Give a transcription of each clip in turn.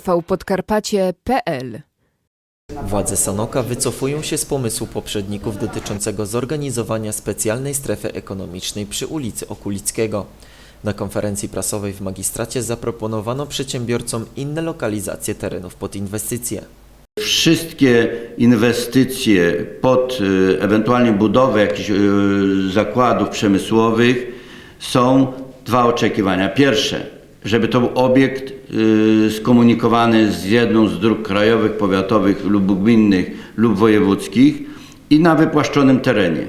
tvpodkarpacie.pl Władze Sanoka wycofują się z pomysłu poprzedników dotyczącego zorganizowania specjalnej strefy ekonomicznej przy ulicy Okulickiego. Na konferencji prasowej w magistracie zaproponowano przedsiębiorcom inne lokalizacje terenów pod inwestycje. Wszystkie inwestycje pod y, ewentualnie budowę jakichś y, zakładów przemysłowych są dwa oczekiwania. Pierwsze, żeby to był obiekt y, skomunikowany z jedną z dróg krajowych, powiatowych lub gminnych lub wojewódzkich i na wypłaszczonym terenie.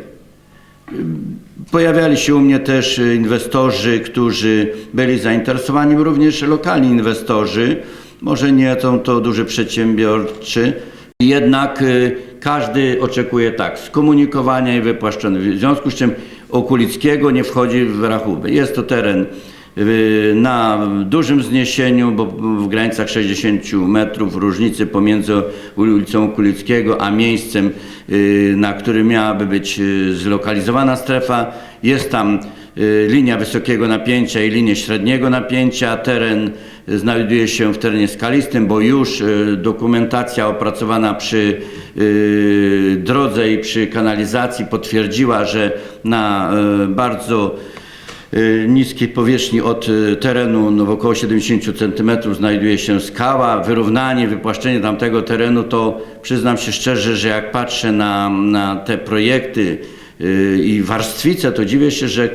Pojawiali się u mnie też inwestorzy, którzy byli zainteresowani, również lokalni inwestorzy, może nie są to duży przedsiębiorcy, jednak y, każdy oczekuje tak, skomunikowania i wypłaszczony. W związku z czym Okulickiego nie wchodzi w rachubę. Jest to teren na dużym zniesieniu, bo w granicach 60 metrów różnicy pomiędzy ulicą Okulickiego a miejscem, y, na którym miałaby być y, zlokalizowana strefa. Jest tam y, linia wysokiego napięcia i linia średniego napięcia. Teren y, znajduje się w terenie skalistym, bo już y, dokumentacja opracowana przy y, drodze i przy kanalizacji potwierdziła, że na y, bardzo y, niskiej powierzchni od y, terenu, no około 70 cm znajduje się skała. Wyrównanie, wypłaszczenie tamtego terenu to przyznam się szczerze, że jak patrzę na, na te projekty y, i warstwice, to dziwię się, że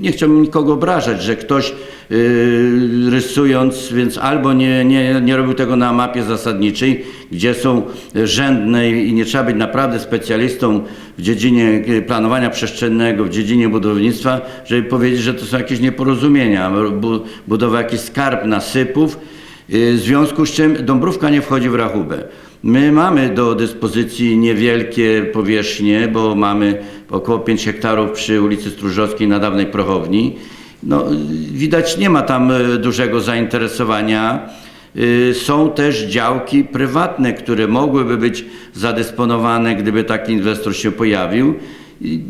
nie chciałbym nikogo obrażać, że ktoś y, rysując, więc albo nie, nie, nie robił tego na mapie zasadniczej, gdzie są rzędne i nie trzeba być naprawdę specjalistą w dziedzinie y, planowania przestrzennego, w dziedzinie budownictwa, żeby powiedzieć, że to są jakieś nieporozumienia, bu- budowa jakichś skarb, nasypów, y, w związku z czym Dąbrówka nie wchodzi w rachubę. My mamy do dyspozycji niewielkie powierzchnie, bo mamy około 5 hektarów przy ulicy Stróżowskiej na dawnej prochowni. No, widać nie ma tam e, dużego zainteresowania. Y, Są też działki prywatne, które mogłyby być zadysponowane, gdyby taki inwestor się pojawił.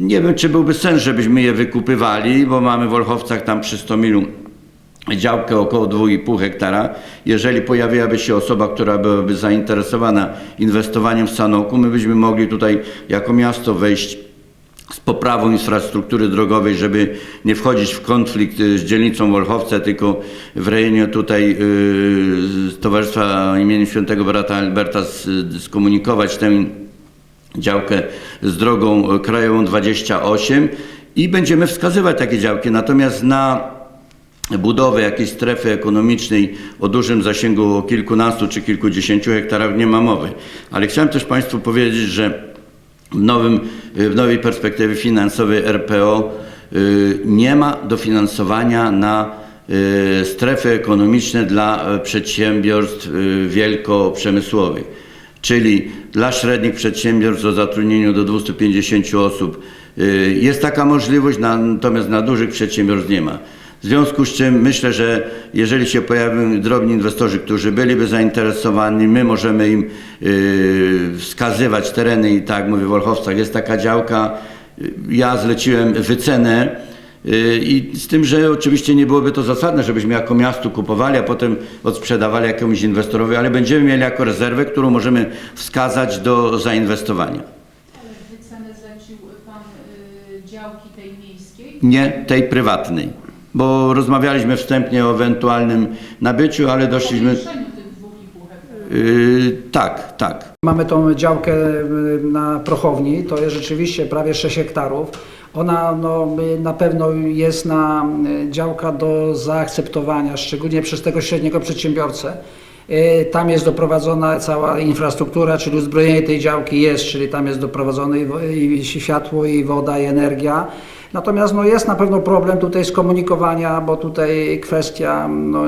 Nie wiem, czy byłby sens, żebyśmy je wykupywali, bo mamy w Olchowcach tam przy Stomilu działkę około 2,5 hektara. Jeżeli pojawiłaby się osoba, która byłaby zainteresowana inwestowaniem w Sanoku, my byśmy mogli tutaj jako miasto wejść z poprawą infrastruktury drogowej, żeby nie wchodzić w konflikt y, z dzielnicą Wolchowce, tylko w rejonie tutaj y, Towarzystwa imienia Świętego Brata Alberta skomunikować tę działkę z drogą krajową 28 i będziemy wskazywać takie działki. Natomiast na budowę jakiejś strefy ekonomicznej o dużym zasięgu kilkunastu czy kilkudziesięciu hektarach nie ma mowy. Ale chciałem też Państwu powiedzieć, że w, nowym, w nowej perspektywie finansowej RPO y, nie ma dofinansowania na y, strefy ekonomiczne dla y, przedsiębiorstw y, wielkoprzemysłowych. Czyli dla średnich przedsiębiorstw o zatrudnieniu do 250 osób jest taka możliwość, na- natomiast na dużych przedsiębiorstw nie ma. W związku z czym myślę, że jeżeli się pojawią drobni inwestorzy, którzy byliby zainteresowani, my możemy im y, wskazywać tereny i tak mówię w Olchowcach jest taka działka. Ja zleciłem wycenę y, i z tym, że oczywiście nie byłoby to zasadne, żebyśmy jako miasto kupowali, a potem odsprzedawali jakiemuś inwestorowi, ale będziemy mieli jako rezerwę, którą możemy wskazać do zainwestowania. Ale wycenę zlecił Pan y, działki tej miejskiej? Nie tej prywatnej. Bo rozmawialiśmy wstępnie o ewentualnym nabyciu, ale doszliśmy. Powiększeniu tych 2,5 hektarów. Yy, tak, tak. Mamy tą działkę y, na Prochowni, to jest rzeczywiście prawie 6 hektarów. Ona no, y, na pewno jest na y, działka do zaakceptowania, szczególnie przez tego średniego przedsiębiorcę. Y, Tam jest doprowadzona cała infrastruktura, czyli uzbrojenie tej działki jest, czyli tam jest doprowadzone i, światło, i woda, i energia. Natomiast no, jest na pewno problem tutaj skomunikowania, bo tutaj kwestia, no,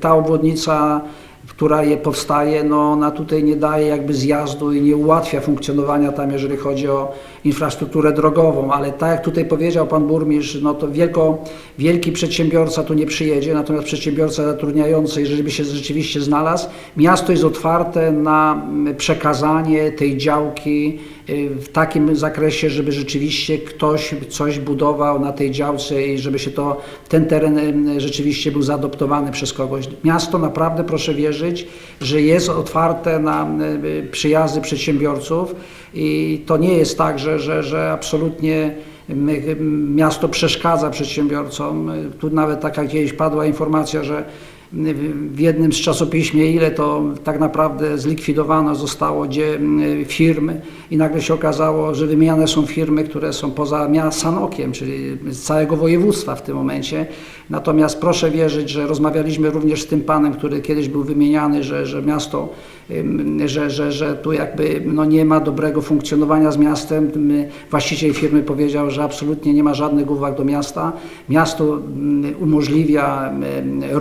ta obwodnica która je powstaje, no ona tutaj nie daje jakby zjazdu i nie ułatwia funkcjonowania tam, jeżeli chodzi o infrastrukturę drogową, ale tak jak tutaj powiedział pan burmistrz, no to wielko, wielki przedsiębiorca tu nie przyjedzie, natomiast przedsiębiorca zatrudniający, jeżeli by się rzeczywiście znalazł, miasto jest otwarte na przekazanie tej działki w takim zakresie, żeby rzeczywiście ktoś coś budował na tej działce i żeby się to, ten teren y, rzeczywiście był zaadoptowany przez kogoś. Miasto naprawdę, proszę wierzyć, że jest otwarte na y, przyjazdy przedsiębiorców i to nie jest tak, że, że, że absolutnie miasto przeszkadza przedsiębiorcom. Tu nawet taka kiedyś padła informacja, że w jednym z czasopiśmie, ile to tak naprawdę zlikwidowano zostało gdzie firmy i nagle się okazało, że wymieniane są firmy, które są poza Sanokiem, czyli z całego województwa w tym momencie. Natomiast proszę wierzyć, że rozmawialiśmy również z tym panem, który kiedyś był wymieniany, że, że miasto, że, że, że tu jakby no nie ma dobrego funkcjonowania z miastem. Właściciel firmy powiedział, że absolutnie nie ma żadnych uwag do miasta. Miasto umożliwia mm,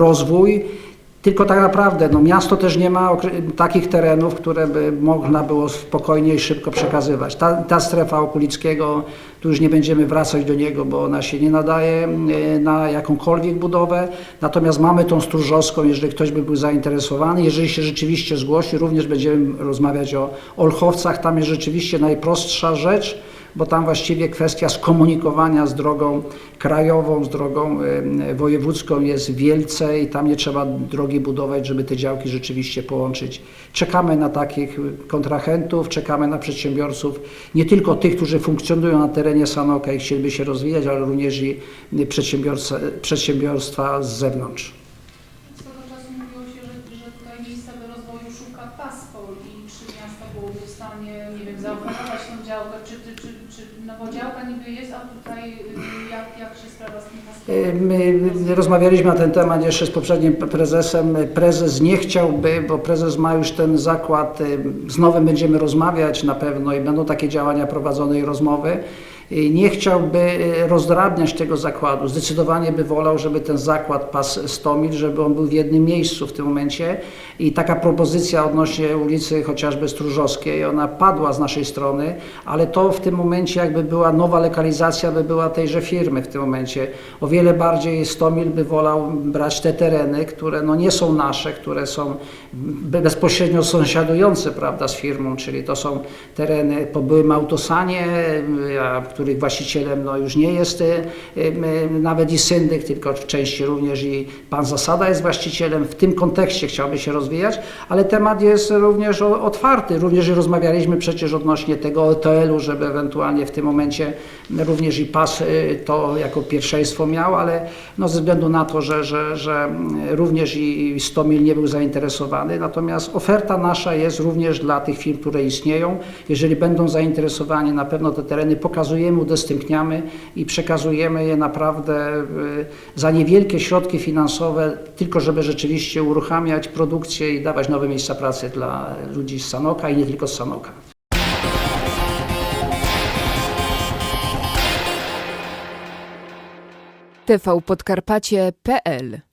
Tylko tak naprawdę no, miasto też nie ma takich terenów, które by można było spokojnie i szybko przekazywać. Ta, ta strefa Okulickiego, tu już nie będziemy wracać do niego, bo ona się nie nadaje e, na jakąkolwiek budowę. Natomiast mamy tą Stróżowską, jeżeli ktoś by był zainteresowany. Jeżeli się rzeczywiście zgłosi, również będziemy rozmawiać o Olchowcach. Tam jest rzeczywiście najprostsza rzecz bo tam właściwie kwestia skomunikowania z drogą krajową, z drogą wojewódzką jest wielce i tam nie trzeba drogi budować, żeby te działki rzeczywiście połączyć. Czekamy na takich kontrahentów, czekamy na przedsiębiorców, nie tylko tych, którzy funkcjonują na terenie Sanoka i chcieliby się rozwijać, ale również i przedsiębiorstwa z zewnątrz. Swego czasu mówiło się, że, że tutaj miejsca do rozwoju szuka PASPOL i czy miasto byłoby w stanie, nie wiem, zaoferować tą działkę, czy, czy, czy, działka niby jest, a tutaj y, jak, jak się sprawa z tym PASPOL? My rozmawialiśmy na ten temat jeszcze z poprzednim prezesem. Prezes nie chciałby, bo prezes ma już ten zakład, y, z nowym będziemy rozmawiać na pewno i będą takie działania prowadzone i rozmowy. Nie chciałby y, rozdrabniać tego zakładu. Zdecydowanie by wolał, żeby ten zakład pas 100 mil, żeby on był w jednym miejscu w tym momencie. I taka propozycja odnośnie ulicy chociażby Stróżowskiej, ona padła z naszej strony, ale to w tym momencie jakby była nowa lokalizacja, by była tejże firmy w tym momencie. O wiele bardziej Stomil by wolał brać te tereny, które no nie są nasze, które są be- bezpośrednio sąsiadujące prawda, z firmą, czyli to są tereny po byłym autosanie, których właścicielem no, już nie jest y, y, nawet i syndyk, tylko w części również i pan Zasada jest właścicielem. W tym kontekście chciałby się rozwijać, ale temat jest również otwarty. Również rozmawialiśmy przecież odnośnie tego OTL-u, żeby ewentualnie w tym momencie również i PAS y, to jako pierwszeństwo miał, ale no, ze względu na to, że, że, że również i 100 mil nie był zainteresowany. Natomiast oferta nasza jest również dla tych firm, które istnieją. Jeżeli będą zainteresowani, na pewno te tereny pokazujemy, udostępniamy i przekazujemy je naprawdę y, za niewielkie środki finansowe, tylko żeby rzeczywiście uruchamiać produkcję i dawać nowe miejsca pracy dla ludzi z Sanoka i nie tylko z Sanoka. tvpodkarpacie.pl